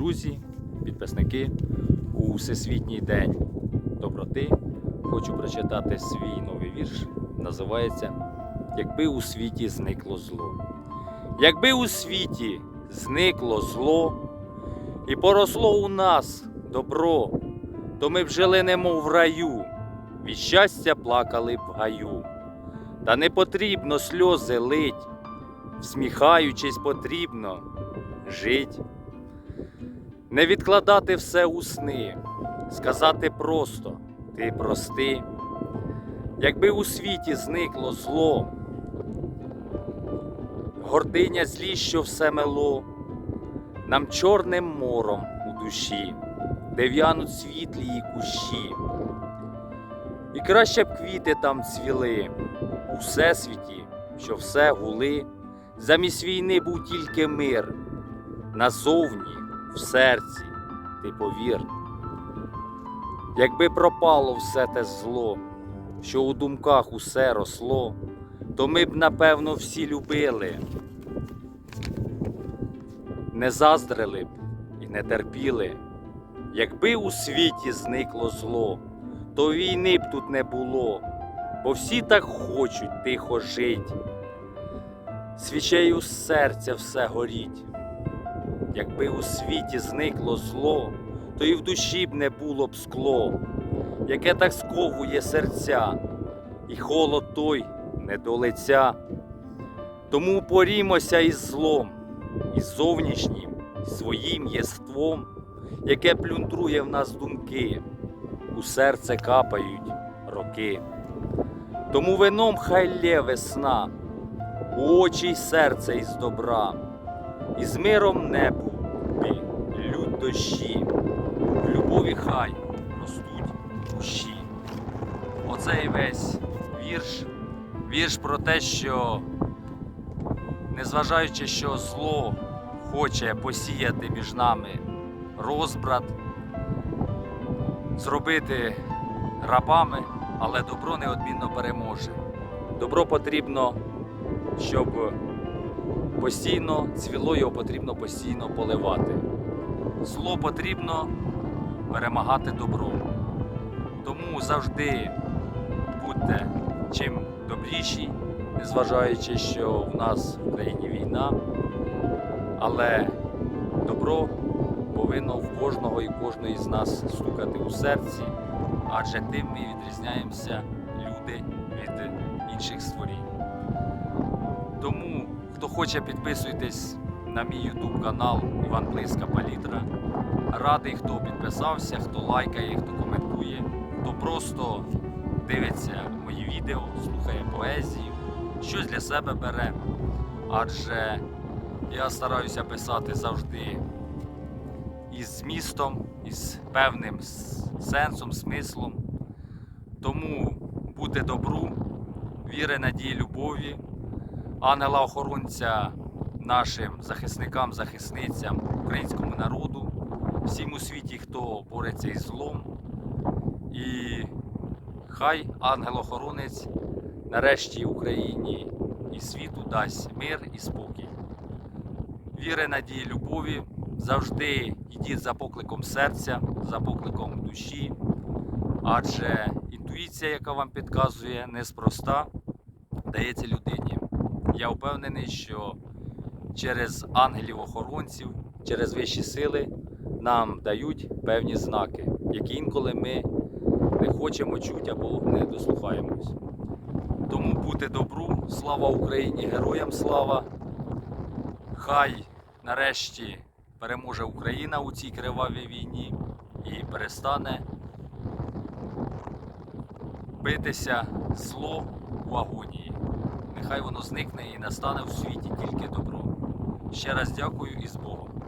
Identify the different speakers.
Speaker 1: друзі, підписники, у Всесвітній день доброти хочу прочитати свій новий вірш. Називається Якби у світі зникло зло. Якби у світі зникло зло і поросло у нас добро, то ми б жили немов в раю, від щастя плакали б в гаю. Та не потрібно сльози лить, всміхаючись потрібно жить. Не відкладати все у сни, сказати просто ти прости. Якби у світі зникло зло, гординя злі, що все мело, нам чорним мором у душі, де в'януть світлі і кущі. І краще б квіти там цвіли у всесвіті, що все гули, замість війни був тільки мир, назовні, в серці, ти повір. Якби пропало все те зло, що у думках усе росло, то ми б, напевно, всі любили, не заздрили б і не терпіли. Якби у світі зникло зло, то війни б тут не було, бо всі так хочуть тихо жить. Свічею з серця все горіть. Якби у світі зникло зло, то і в душі б не було б скло, яке так сковує серця, і холод той не до лиця. Тому порімося із злом, із зовнішнім, своїм єством, яке плюндрує в нас думки, у серце капають роки. Тому вином хай лє весна, у очі й серце із добра, і з миром небу лють дощі, в любові хай ростуть кущі. Оцей весь вірш, вірш про те, що незважаючи, що зло хоче посіяти між нами розбрат, зробити рабами, але добро неодмінно переможе. Добро потрібно, щоб постійно цвіло його потрібно постійно поливати. Зло потрібно перемагати добром. Тому завжди будьте чим добріші, незважаючи, що в нас в країні війна, але добро повинно в кожного і кожної з нас стукати у серці, адже тим ми відрізняємося люди від інших створінь. Тому, хто хоче, підписуйтесь на мій YouTube канал Іван Близька Палітра. Радий, хто підписався, хто лайкає, хто коментує, хто просто дивиться мої відео, слухає поезію, щось для себе бере. Адже я стараюся писати завжди із змістом, із певним сенсом, смислом. Тому бути добру, віри, надії, любові, ангела-охоронця нашим захисникам, захисницям, українському народу, всім у світі, хто бореться із злом. І хай ангел-охоронець нарешті Україні і світу дасть мир і спокій. Віри, надії, любові. Завжди йдіть за покликом серця, за покликом душі, адже інтуїція, яка вам підказує, неспроста дається людині. Я впевнений, що через ангелів-охоронців, через вищі сили нам дають певні знаки, які інколи ми не хочемо чути або не дослухаємось. Тому бути добру, слава Україні, героям слава! Хай нарешті переможе Україна у цій кривавій війні і перестане битися зло у агонії. Нехай воно зникне і настане в світі тільки добро. Ще раз дякую і з Богом.